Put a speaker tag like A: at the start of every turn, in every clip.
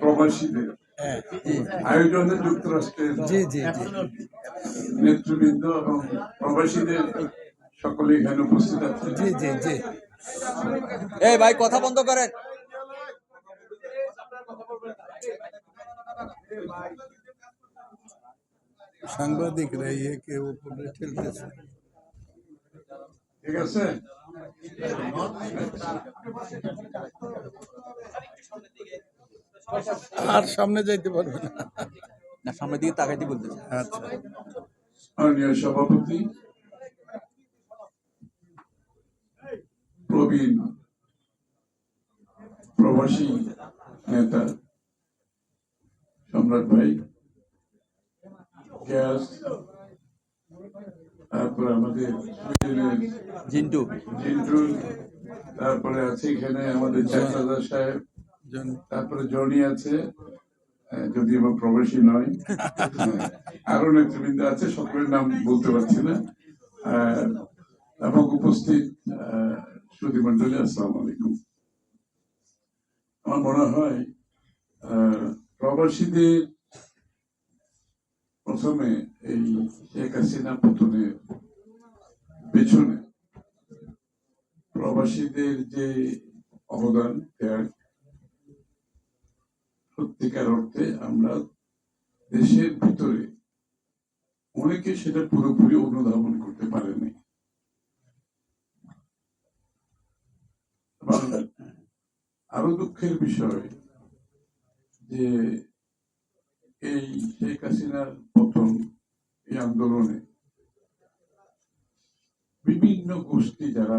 A: প্রবাসীদের।
B: হ্যাঁ
A: আয়োজনে যুক্তরাষ্ট্রের
B: জি জি জি।
A: নেতৃবৃন্দ এবং প্রবাসীদের সকলে এখানে উপস্থিত আছেন।
B: জি জি জি।
C: এই ভাই কথা বন্ধ করেন।
B: সাংবাদিকরা ইয়েকে উপরে ঠেলতেছে।
A: ঠিক আছে?
B: আর সামনে যাইতে পারবে না।
C: না সামনের দিকে তাকাইতে বলতেছে।
B: আচ্ছা।
A: মাননীয় সভাপতি প্রবীণ প্রবাসী নেতা সম্রাট ভাই গ্যাস তারপরে আমাদের
C: জিন্টু।
A: জিন্টু তারপরে আছে এখানে আমাদের চাকরাদার সাহেব। তারপরে জনি আছে যদি বা প্রবাসী নয়। আরও নেতৃবৃন্দ আছে, সকলের নাম বলতে পারছি না। এবং উপস্থিত সুদী মন্ডলী আসসালাম আলাইকুম। আমার মনে হয় প্রবাসীদের প্রথমে এই শেখ হাসিনা পতনের পেছনে প্রবাসীদের যে অবদান, ত্যাগ সত্যিকার অর্থে আমরা দেশের ভিতরে অনেকে সেটা পুরোপুরি অনুধাবন করতে পারেনি। আরও দুঃখের বিষয় যে এই শেখ হাসিনার পতন, এই আন্দোলনে বিভিন্ন গোষ্ঠী যারা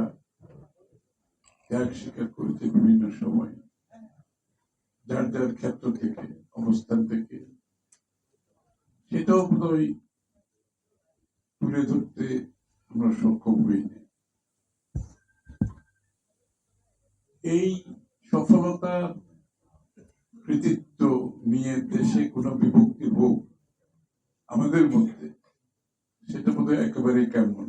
A: ত্যাগ স্বীকার করেছে বিভিন্ন সময় যার যার ক্ষেত্র থেকে, অবস্থান থেকে, সেটাও বোধহয় তুলে ধরতে আমরা সক্ষম হইনি এই সফলতা কৃতিত্ব নিয়ে দেশে কোনো বিভক্তি হোক, আমাদের মধ্যে সেটা বোধহয় একেবারেই কেমন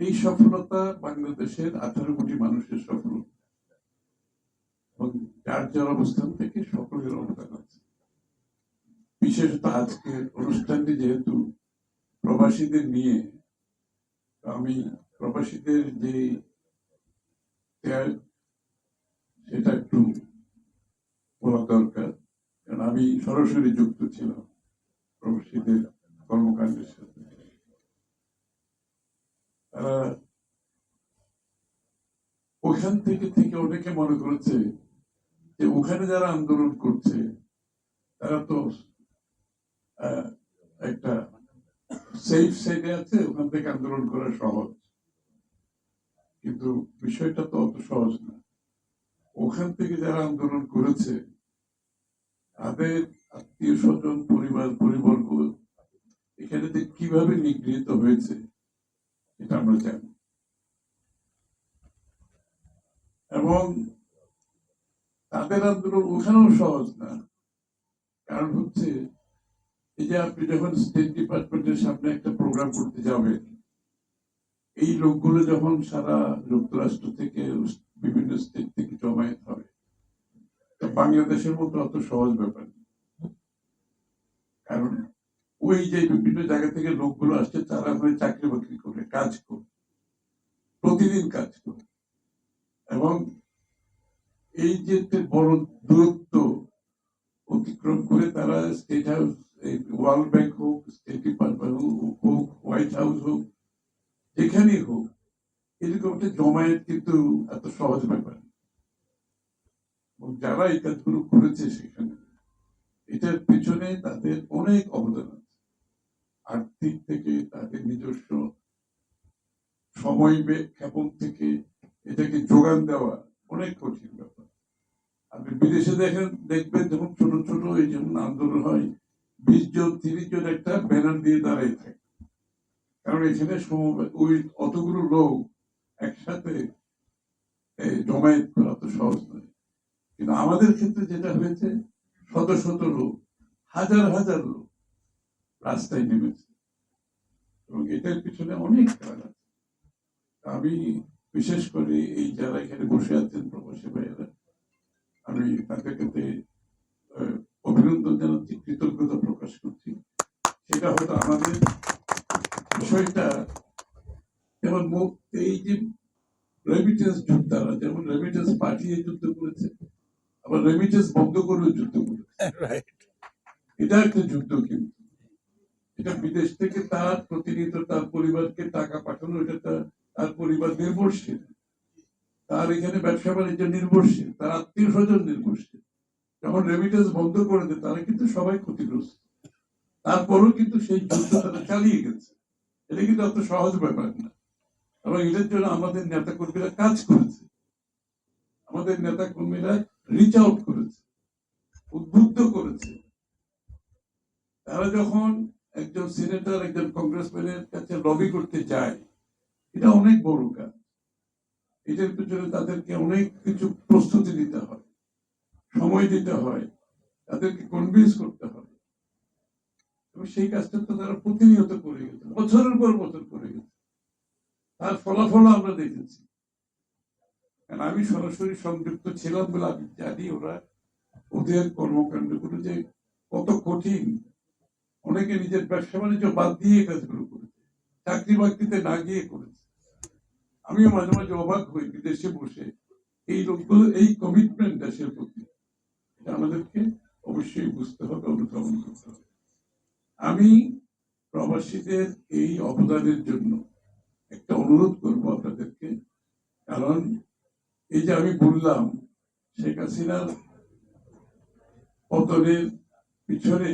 A: এই সফলতা বাংলাদেশের আঠারো কোটি মানুষের সফলতা। এবং যার যার অবস্থান থেকে সকলের অবদান আছে বিশেষত আজকের অনুষ্ঠানটি যেহেতু প্রবাসীদের নিয়ে আমি প্রবাসীদের যে সেটা একটু বলা দরকার। কারণ আমি সরাসরি যুক্ত ছিলাম প্রবাসীদের কর্মকাণ্ডের সাথে। ওখান থেকে থেকে অনেকে মনে করেছে যে ওখানে যারা আন্দোলন করছে, তারা তো একটা সেফ সাইডে আছে, ওখান থেকে আন্দোলন করা সহজ। কিন্তু বিষয়টা তো অত সহজ না। ওখান থেকে যারা আন্দোলন করেছে, তাদের আত্মীয় স্বজন, পরিবার, পরিবর্গ, এখানে কীভাবে নিগৃহীত হয়েছে, এটা আমরা জানি। এবং তাদের আন্দোলন ওখানেও সহজ না কারণ হচ্ছে, এই যে আপনি যখন স্টেট ডিপার্টমেন্টের সামনে একটা প্রোগ্রাম করতে যাবেন, এই লোকগুলো যখন সারা যুক্তরাষ্ট্র থেকে বিভিন্ন স্টেট থেকে জমায়েত হবে বাংলাদেশের মতো অত সহজ ব্যাপার। কারণ ওই যে বিভিন্ন জায়গা থেকে লোকগুলো আসছে, তারা ওখানে চাকরি বাকরি করে, কাজ করে, প্রতিদিন কাজ করে এবং এই যে বড় দূরত্ব অতিক্রম করে তারা স্টেট হাউস ওয়ার্ল্ড ব্যাংক হোক স্টেট ডিপার্টমেন্ট হোক হোক হোয়াইট হাউস হোক, যেখানেই হোক, এরকম একটা জমায়েত কিন্তু এত সহজ ব্যাপার যারা এই কাজগুলো করেছে সেখানে, এটার পিছনে তাদের অনেক অবদান আছে। আর্থিক থেকে তাদের নিজস্ব সময় ক্ষেপণ থেকে এটাকে যোগান দেওয়া অনেক কঠিন ব্যাপার। আপনি বিদেশে দেখেন, দেখবেন যখন ছোট ছোট এই যেমন আন্দোলন হয়, বিশ জন, তিরিশ জন একটা ব্যানার দিয়ে দাঁড়াই থাকে। কারণ এখানে ওই অতগুলো লোক একসাথে জমায়েত করা তো সহজ নয়। কিন্তু আমাদের ক্ষেত্রে যেটা হয়েছে, শত শত লোক, হাজার হাজার লোক রাস্তায় নেমেছে। এবং এটার পিছনে অনেক কারণ আছে। আমি বিশেষ করে এই যারা এখানে বসে আছেন প্রবাসী ভাইয়েরা আমি তাদের কাছে অভিনন্দন জানাচ্ছি কৃতজ্ঞতা প্রকাশ করছি। সেটা হয়তো আমাদের বিষয়টা যেমন এই যে রেমিটেন্স যোদ্ধারা যেমন রেমিটেন্স পাঠিয়ে যুদ্ধ করেছে আবার রেমিটেন্স বন্ধ করেও যুদ্ধ করেছে। এটা একটা যুদ্ধ কিন্তু। এটা বিদেশ থেকে তার প্রতিনিয়ত তার পরিবারকে টাকা পাঠানো এটা তার তার পরিবার নির্ভরশীল। তার এখানে ব্যবসা বাণিজ্য নির্ভরশীল, তার আত্মীয় স্বজন নির্ভরশীল। যখন রেমিটেন্স বন্ধ করে দেয়, তারা কিন্তু সবাই ক্ষতিগ্রস্ত। তারপরেও কিন্তু সেই যুদ্ধ তারা চালিয়ে গেছে। এটা কিন্তু অত সহজ ব্যাপার না। এবং এটার জন্য আমাদের নেতা কর্মীরা কাজ করেছে। আমাদের নেতা কর্মীরা রিচ আউট করেছে, উদ্বুদ্ধ করেছে। তারা যখন একজন সিনেটর একজন কংগ্রেসম্যানের কাছে লবি করতে যায় এটা অনেক বড় কাজ। এটার পিছনে তাদেরকে অনেক কিছু প্রস্তুতি দিতে হয়, সময় দিতে হয়, তাদেরকে কনভিন্স করতে হয়। সেই কাজটা তো তারা প্রতিনিয়ত করে গেছে, বছরের পর বছর করে গেছে। তার ফলাফল আমরা দেখেছি। কারণ আমি সরাসরি সংযুক্ত ছিলাম বলে আমি জানি ওরা ওদের কর্মকাণ্ডগুলো যে কত কঠিন। অনেকে নিজের ব্যবসা বাণিজ্য বাদ দিয়ে কাজগুলো করেছে চাকরি বাকরিতে না গিয়ে করেছে। আমিও মাঝে মাঝে অবাক হই বিদেশে বসে। এই লোকগুলো, এই কমিটমেন্ট দেশের প্রতি। আমাদেরকে অবশ্যই বুঝতে হবে, অনুধাবন করতে হবে। আমি প্রবাসীদের এই অবদানের জন্য একটা অনুরোধ করব আপনাদেরকে। কারণ এই যে আমি বললাম, শেখ হাসিনার পতনের পিছনে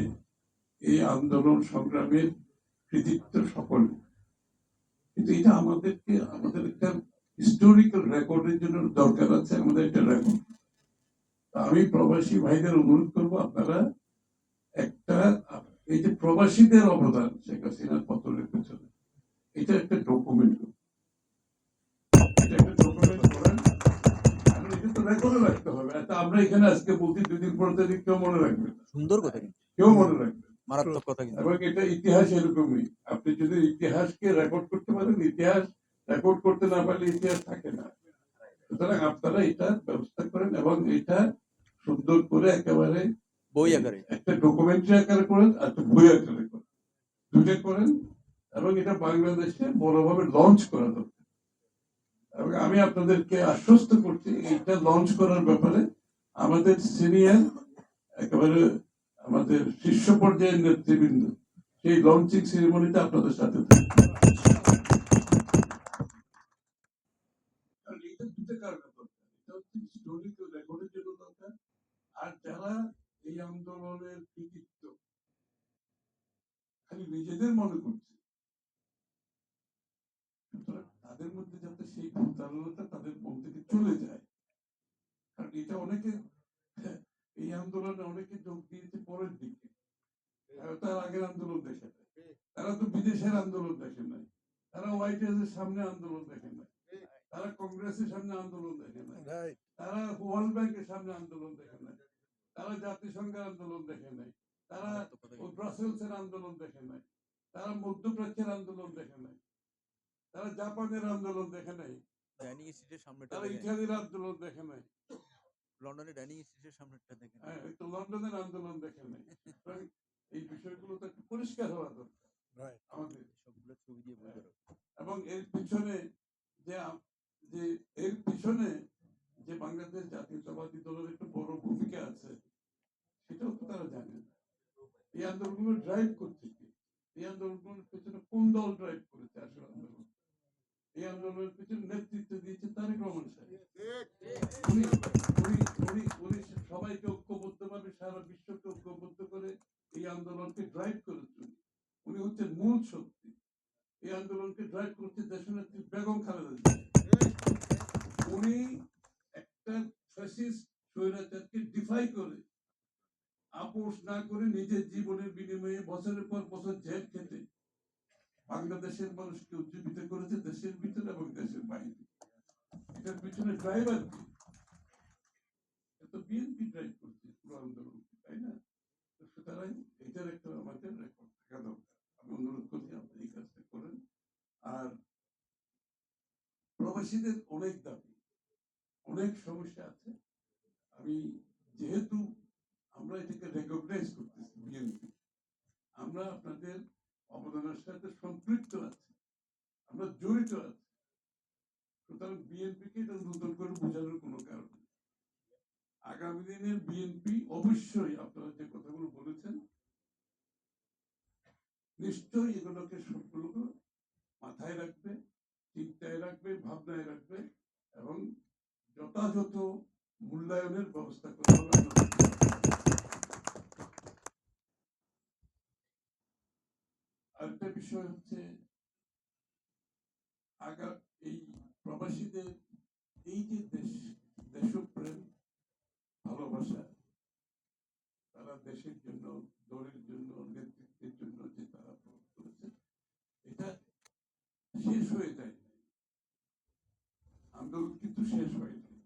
A: এই আন্দোলন সংগ্রামের কৃতিত্ব সকল কিন্তু এটা আমাদেরকে আমাদের একটা হিস্টোরিক্যাল রেকর্ডের জন্য দরকার আছে আমাদের একটা রেকর্ড আমি প্রবাসী ভাইদের অনুরোধ করব আপনারা একটা এই যে প্রবাসীদের অবদান শেখ হাসিনার পতনের পেছনে এটা একটা ডকুমেন্ট এটা একটা ডকুমেন্ট করেন। কারণ এটা তো রেকর্ডে রাখতে হবে। আমরা এখানে আজকে বলছি দুদিন পর তো কেউ মনে রাখবে।
C: সুন্দর কথা
A: কেউ মনে রাখবে।
C: মারাত্মক কথা কিন্তু।
A: এবং এটা ইতিহাস এরকমই। আপনি যদি ইতিহাসকে রেকর্ড করতে পারেন ইতিহাস রেকর্ড করতে না পারলে ইতিহাস থাকে না। সুতরাং আপনারা এটা ব্যবস্থা করেন এবং এটা সুন্দর করে একেবারে
C: বই আকারে।
A: একটা ডকুমেন্টারি আকারে করেন আর একটা বই আকারে করেন। দুটো করেন এবং এটা বাংলাদেশে বড়ভাবে লঞ্চ করা দরকার। এবং আমি আপনাদেরকে আশ্বস্ত করছি এটা লঞ্চ করার ব্যাপারে আমাদের সিনিয়র একেবারে আমাদের শীর্ষ পর্যায়ের নেতৃবৃন্দ, সেই লঞ্চিং সেরিমনিতে আপনাদের সাথে আর যারা এই আন্দোলনের খালি নিজেদের মনে করছে তাদের মধ্যে যাতে সেই ভূতারণতা তাদের মন থেকে চলে যায়, কারণ এটা অনেকে এই আন্দোলনে অনেকে যোগ দিয়েছে পরের দিকে তার আগের আন্দোলন দেখে নাই তারা তো বিদেশের আন্দোলন দেখে নাই তারা হোয়াইট হাউসের সামনে আন্দোলন দেখে নাই তারা কংগ্রেসের সামনে আন্দোলন দেখে নাই তারা ওয়ার্ল্ড ব্যাংকের সামনে আন্দোলন দেখে নাই তারা জাতিসংঘের আন্দোলন দেখে নাই তারা ব্রাসেলসের আন্দোলন দেখে নাই তারা মধ্যপ্রাচ্যের আন্দোলন দেখে নাই তারা জাপানের আন্দোলন দেখে নাই তারা ইটালির আন্দোলন দেখে নাই
C: লন্ডনে ডাইনিং স্ট্রিটের সামনেটা দেখেন।
A: হ্যাঁ, তো লন্ডনের আন্দোলন দেখে নাই। এই বিষয়গুলো তো একটু পরিষ্কার হওয়া দরকার আমাদের।
C: সবগুলো ছবি দিয়ে বই
A: এবং এর পিছনে যে যে এর পিছনে যে বাংলাদেশ জাতীয়তাবাদী দলের একটু বড় ভূমিকা আছে সেটাও তো তারা জানে না। এই আন্দোলনগুলো ড্রাইভ করছে কি? এই আন্দোলনগুলোর পেছনে কোন দল ড্রাইভ করেছে আসল আন্দোলন? এই আন্দোলনের পেছনে নেতৃত্ব দিয়েছে তারেক রহমান সাহেব। উনি উনি উনি সবাইকে সারা বিশ্বকে ঐক্যবদ্ধ করে এই আন্দোলনকে ড্রাইভ করেছেন উনি। হচ্ছেন মূল শক্তি। এই আন্দোলনকে ড্রাইভ করছে দেশনেত্রী বেগম খালেদা। উনি একটা ফ্যাসিস্ট স্বৈরাচারকে ডিফাই করে আপোষ না করে নিজের জীবনের বিনিময়ে বছরের পর বছর জেল খেটে বাংলাদেশের মানুষকে উজ্জীবিত করেছে দেশের ভিতরে এবং দেশের বাইরে। এটার পিছনে ড্রাইভার কি? বিএনপি ড্রাইভ করছে, পুরো আন্দোলন তাই না? সুতরাং এটার একটা আমাদের রেকর্ড থাকা দরকার। আমি অনুরোধ করছি, আপনি এই কাজটা করেন। আর প্রবাসীদের অনেক দাবি, অনেক সমস্যা আছে। আমি যেহেতু আমরা এটাকে রেকগনাইজ করতেছি বিএনপি, আমরা আপনাদের অবদানের সাথে সম্পৃক্ত আছি। আমরা জড়িত আছি। সুতরাং বিএনপিকে এটা নতুন করে বোঝানোর কোনো কারণ নেই। আগামী দিনের বিএনপি অবশ্যই আপনারা যে কথাগুলো বলেছেন, নিশ্চয়ই এগুলোকে সবগুলোকে মাথায় রাখবে, চিন্তায় রাখবে, ভাবনায় রাখবে এবং যথাযথ মূল্যায়নের ব্যবস্থা করা হবে। আরেকটা বিষয় হচ্ছে, আগা, এই প্রবাসীদের, এই যে দেশ, দেশপ্রেম, ভালোবাসা, তারা দেশের জন্য, দলের জন্য, নেতৃত্বের জন্য যে তারা প্রয়োগ করেছে, এটা শেষ হয়ে যায় আন্দোলন কিন্তু শেষ হয়ে যায়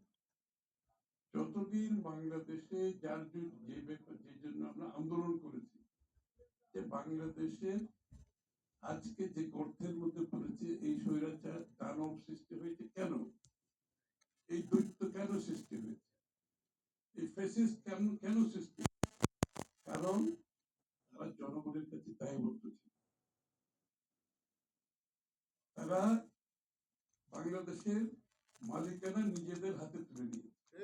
A: যতদিন বাংলাদেশে যার যে যে জন্য আমরা আন্দোলন করেছি, যে বাংলাদেশের আজকে যে গর্তের মধ্যে পড়েছে এই স্বৈরাচার দানব সৃষ্টি হয়েছে কেন? এই দৈত্য কেন সৃষ্টি হয়েছে? এই ফেসিস কেন কেন সৃষ্টি কারণ তারা জনগণের কাছে দায়বদ্ধ ছিল। তারা বাংলাদেশের মালিকানা নিজেদের হাতে তুলে নিয়েছে।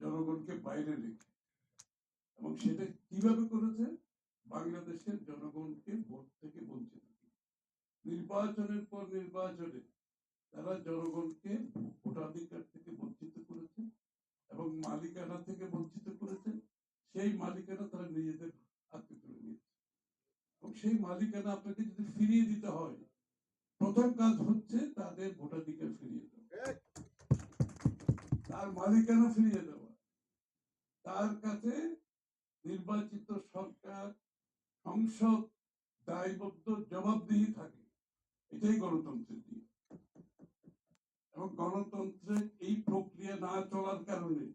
A: জনগণকে বাইরে রেখে। এবং সেটা কীভাবে করেছে? বাংলাদেশের জনগণকে ভোট থেকে বঞ্চিত নির্বাচনের পর নির্বাচনে তারা জনগণকে ভোটাধিকার থেকে বঞ্চিত করেছে এবং মালিকানা থেকে বঞ্চিত করেছে। সেই মালিকানা তারা নিজেদের হাতে তুলে নিয়েছে। এবং সেই মালিকানা আপনাকে যদি ফিরিয়ে দিতে হয়, প্রথম কাজ হচ্ছে তাদের ভোটাধিকার ফিরিয়ে দেওয়া। তার মালিকানা ফিরিয়ে দেওয়া। তার কাছে নির্বাচিত সরকার সংসদ দায়বদ্ধ জবাবদিহি থাকে। এটাই গণতন্ত্রের দিক এবং গণতন্ত্রের এই প্রক্রিয়া না চলার কারণে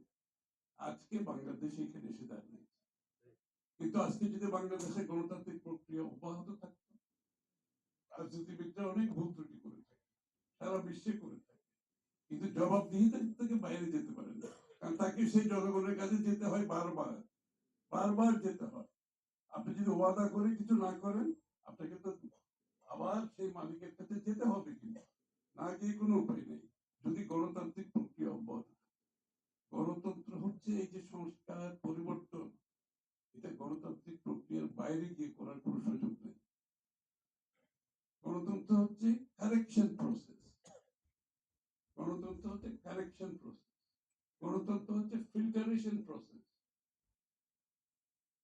A: আজকে বাংলাদেশ এখানে এসে দাঁড়িয়েছে। কিন্তু আজকে যদি বাংলাদেশে গণতান্ত্রিক প্রক্রিয়া অব্যাহত থাকতো, রাজনীতিবিদরা অনেক ভুল ত্রুটি করে থাকে, সারা বিশ্বে করে থাকে। কিন্তু জবাবদিহিতা থেকে বাইরে যেতে পারে না। কারণ তাকে সেই জনগণের কাছে যেতে হয় বারবার। বারবার যেতে হয়। আপনি যদি ওয়াদা করে কিছু না করেন, আপনাকে তো আবার সেই মালিকের কাছে যেতে হবে কিন্তু। না গিয়ে কোনো উপায় নেই। যদি গণতান্ত্রিক প্রক্রিয়া অব্যাহত। গণতন্ত্র হচ্ছে এই যে সংস্কার, পরিবর্তন, এটা গণতান্ত্রিক প্রক্রিয়ার বাইরে গিয়ে করার কোনো সুযোগ নেই। গণতন্ত্র হচ্ছে কারেকশন প্রসেস গণতন্ত্র হচ্ছে কারেকশন প্রসেস গণতন্ত্র হচ্ছে ফিল্টারেশন প্রসেস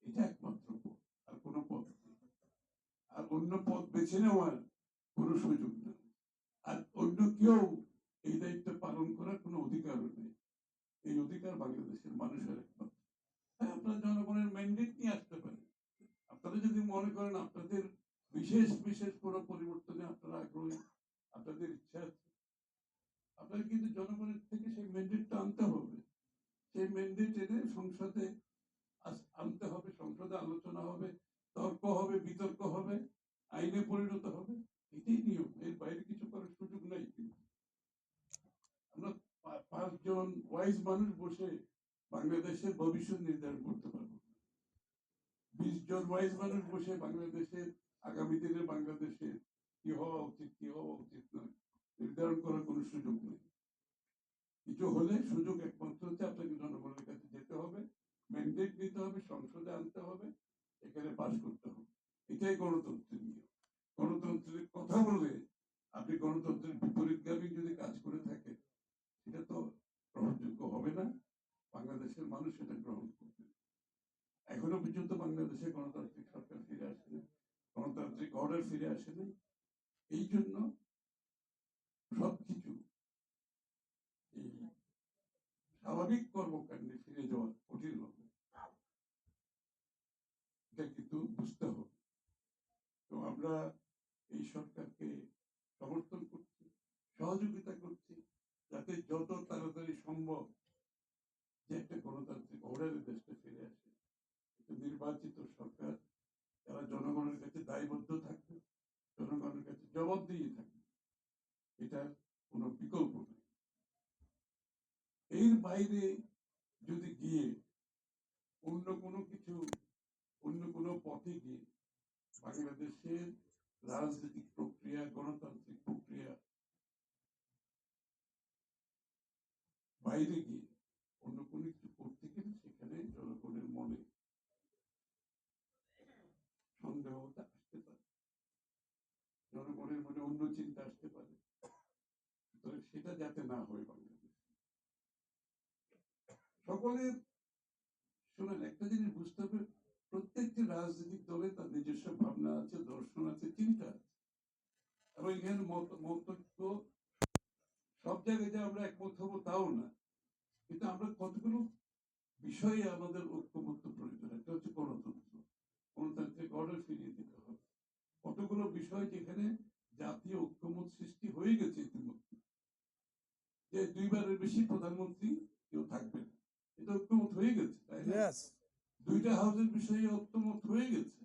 A: এটা একমাত্র পথ আর কোনো পথ নেই আর অন্য পথ বেছে নেওয়ার কোনো সুযোগ নেই। আর অন্য কেউ এই দায়িত্ব পালন করার কোনো অধিকারও নেই। এই অধিকার বাংলাদেশের মানুষের একমাত্র। হ্যাঁ আপনারা জনগণের ম্যান্ডেট নিয়ে আসতে পারেন আপনারা যদি মনে করেন আপনাদের বিশেষ বিশেষ কোনো পরিবর্তনে আপনারা আগ্রহী, আপনাদের ইচ্ছা আছে, আপনারা কিন্তু জনগণের থেকে সেই ম্যান্ডেটটা আনতে হবে। সেই ম্যান্ডেট এনে সংসদে আনতে হবে, সংসদে আলোচনা হবে, তর্ক হবে, বিতর্ক হবে। আইনে পরিণত হবে। এটাই নিয়ম। এর বাইরে কিছু করার সুযোগ নাই আমরা পাঁচজন ওয়াইজ মানুষ বসে বাংলাদেশের ভবিষ্যৎ নির্ধারণ করতে পারব। বিশ জন ওয়াইজ মানুষ বসে বাংলাদেশের আগামী দিনে কি হওয়া উচিত, কি হওয়া উচিত নয়, নির্ধারণ করার কোনো সুযোগ নেই। কিছু হলে সুযোগ একমাত্র হচ্ছে আপনাকে জনগণের কাছে যেতে হবে ম্যান্ডেট নিতে হবে, সংসদে আনতে হবে, এখানে পাশ করতে হবে। এটাই গণতন্ত্রের নিয়ম। গণতন্ত্রের কথা বলে আপনি গণতন্ত্রের বিপরীতগামী যদি কাজ করে থাকেন, সেটা তো গ্রহণযোগ্য হবে না। বাংলাদেশের মানুষ সেটা গ্রহণ করবে। এখনও পর্যন্ত বাংলাদেশে গণতান্ত্রিক সরকার ফিরে আসেনি, গণতান্ত্রিক অর্ডার ফিরে আসেনি। এই জন্য সবকিছু এই স্বাভাবিক কর্মকাণ্ডে ফিরে যাওয়া কঠিন হবে এটা কিন্তু বুঝতে হবে তো আমরা এই সরকারকে সমর্থন করছি, সহযোগিতা করছি, যাতে যত তাড়াতাড়ি সম্ভব যে একটা গণতান্ত্রিক অর্ডারের দেশটা ফিরে আসে। একটা নির্বাচিত সরকার, যারা জনগণের কাছে দায়বদ্ধ থাকবে, জনগণের কাছে জবাব দিয়ে থাকবে এটার কোনো বিকল্প নেই এর বাইরে যদি গিয়ে অন্য কোনো কিছু, অন্য কোনো পথে গিয়ে বাংলাদেশের রাজনৈতিক প্রক্রিয়া, গণতান্ত্রিক প্রক্রিয়া বাইরে গিয়ে অন্য কোনো কিছু করতে গেলে সেখানে জনগণের মনে সন্দেহতা আসতে পারে। জনগণের মনে অন্য চিন্তা আসতে পারে। সেটা যাতে না হয় বাংলাদেশ। সকলের শোনেন, একটা জিনিস বুঝতে হবে প্রত্যেকটি রাজনৈতিক দলে তার নিজস্ব ভাবনা আছে, দর্শন আছে, চিন্তা আছে। এবং এখানে মত, মতৈক্য সব জায়গায় যে আমরা একমত হব তাও না। কিন্তু আমরা কতগুলো বিষয়ে আমাদের ঐক্যমত্য প্রয়োজন একটা হচ্ছে গণতন্ত্র। গণতান্ত্রিক অর্ডার ফিরিয়ে দিতে হবে। কতগুলো বিষয় যেখানে জাতীয় ঐক্যমত সৃষ্টি হয়ে গেছে ইতিমধ্যে, যে দুইবারের বেশি প্রধানমন্ত্রী কেউ থাকবে না। এটা ঐক্যমত হয়ে গেছে, তাই না? দুইটা হাউসের বিষয়ে ঐক্যমত হয়ে গেছে।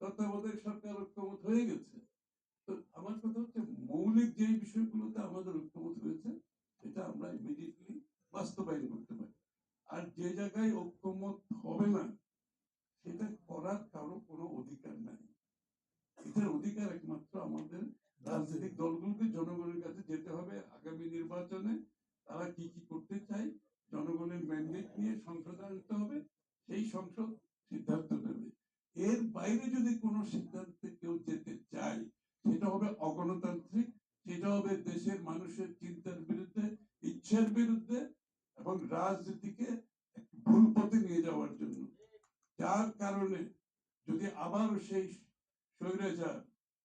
A: তত্ত্বাবধায়ক সরকার ঐক্যমত হয়ে গেছে। তো আমার কথা হচ্ছে, মৌলিক যে বিষয়গুলোতে আমাদের ঐক্যমত হয়েছে সেটা আমরা ইমিডিয়েটলি বাস্তবায়ন করতে পারি। আর যে জায়গায় ঐক্যমত হবে না, সেটা করার কারও কোনো অধিকার নাই। এটার অধিকার একমাত্র আমাদের রাজনৈতিক দলগুলোকে, জনগণের কাছে যেতে হবে। আগামী নির্বাচনে তারা কি কি করতে চায় জনগণের ম্যান্ডেট নিয়ে সংসদ আনতে হবে সেই সংসদ সিদ্ধান্ত নেবে। এর বাইরে যদি কোনো সিদ্ধান্তে কেউ যেতে চায় সেটা হবে অগণতান্ত্রিক সেটা হবে দেশের মানুষের চিন্তার বিরুদ্ধে ইচ্ছার বিরুদ্ধে এবং রাজনীতিকে ভুল পথে নিয়ে যাওয়ার জন্য। যার কারণে যদি আবারও সেই স্বৈরাচার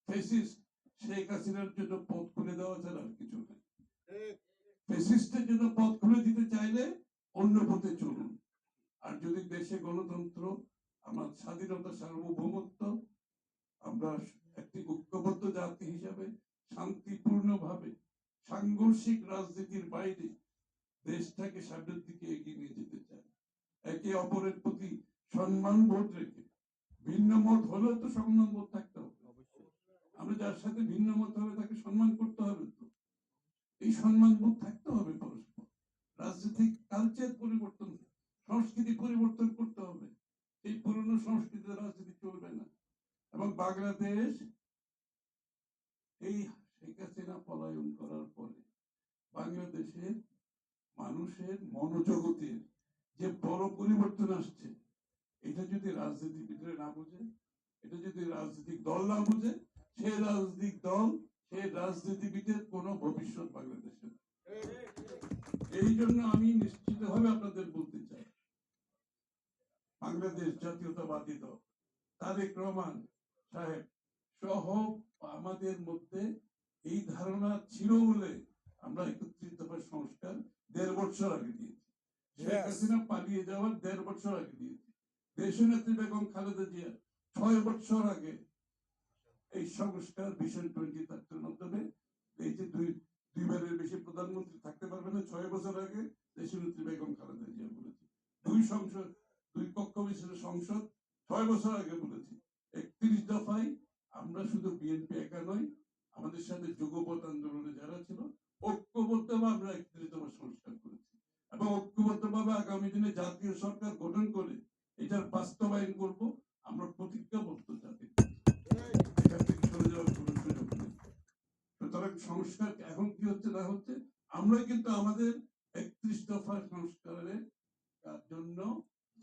A: ফেসিস শেখ হাসিনার জন্য পথ খুলে দেওয়া ছাড়া আর কিছু নেই ফেসিস্টের জন্য পথ খুলে দিতে চাইলে অন্য পথে চলুন আর যদি দেশে গণতন্ত্র আমার স্বাধীনতা সার্বভৌমত্ব আমরা একটি ঐক্যবদ্ধ জাতি হিসাবে শান্তিপূর্ণ ভাবে সাংঘর্ষিক রাজনীতির বাইরে দেশটাকে সামনের দিকে এগিয়ে নিয়ে যেতে চাই। একে অপরের প্রতি সম্মান বোধ রেখে। ভিন্ন মত হলেও তো সম্মান বোধ থাকতে হবে। আমরা যার সাথে ভিন্ন মত হবে তাকে সম্মান করতে হবে তো। এই সম্মান বোধ থাকতে হবে পরস্পর। রাজনৈতিক কালচার পরিবর্তন সংস্কৃতি পরিবর্তন সংস্কৃতিতে রাজনীতি চলবে না। এবং বাংলাদেশ এই শেখ হাসিনা পলায়ন করার পরে বাংলাদেশের মানুষের মনোজগতের যে বড় পরিবর্তন আসছে, এটা যদি রাজনীতিবিদরা না বুঝে, এটা যদি রাজনৈতিক দল না বুঝে, সে রাজনৈতিক দল, সে রাজনীতিবিদের কোনো ভবিষ্যৎ বাংলাদেশে এই জন্য আমি নিশ্চিতভাবে আপনাদের বলতে চাই বাংলাদেশ জাতীয়তাবাদী দল। তারেক রহমান সাহেব সহ আমাদের মধ্যে এই ধারণা ছিল বলে আমরা একত্রিত সংস্কার দেড় বছর আগে দিয়েছি। শেখ হাসিনা পালিয়ে যাওয়ার দেড় বছর আগে দিয়েছি। দেশনেত্রী বেগম খালেদা জিয়া ছয় বছর আগে এই সংস্কার ভিশন টোয়েন্টি থার্টির মাধ্যমে এই যে দুই দুইবারের বেশি প্রধানমন্ত্রী থাকতে পারবে না ছয় বছর আগে দেশ দেশনেত্রী বেগম খালেদা জিয়া বলেছে। দুই সংসদ দুই পক্ষ বিশিষ্ট সংসদ, ছয় বছর আগে বলেছি। একত্রিশ দফায় আমরা শুধু বিএনপি একা নয় আমাদের সাথে যুগপথ আন্দোলনে যারা ছিল, ঐক্যবদ্ধভাবে আমরা একত্রিশ দফা সংস্কার করেছি। এবং ঐক্যবদ্ধভাবে আগামী দিনে জাতীয় সরকার গঠন করে এটার বাস্তবায়ন করব, আমরা প্রতিজ্ঞাবদ্ধ জাতি। নেই। সুতরাং সংস্কার এখন কি হচ্ছে না হচ্ছে আমরা কিন্তু আমাদের একত্রিশ দফা সংস্কারের কার জন্য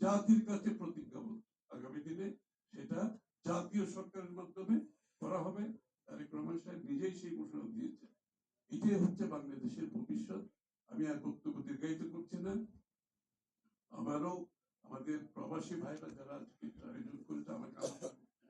A: জাতির কাছে প্রতিজ্ঞাবদ্ধ আগামী দিনে সেটা জাতীয় সরকারের মাধ্যমে করা হবে। তারেক রহমান সাহেব নিজেই সেই ঘোষণা দিয়েছে এটাই হচ্ছে বাংলাদেশের ভবিষ্যৎ। আমি আর বক্তব্য দীর্ঘায়িত করছি না। আবারও আমাদের প্রবাসী ভাইরা যারা আজকে আয়োজন করেছে, আমাকে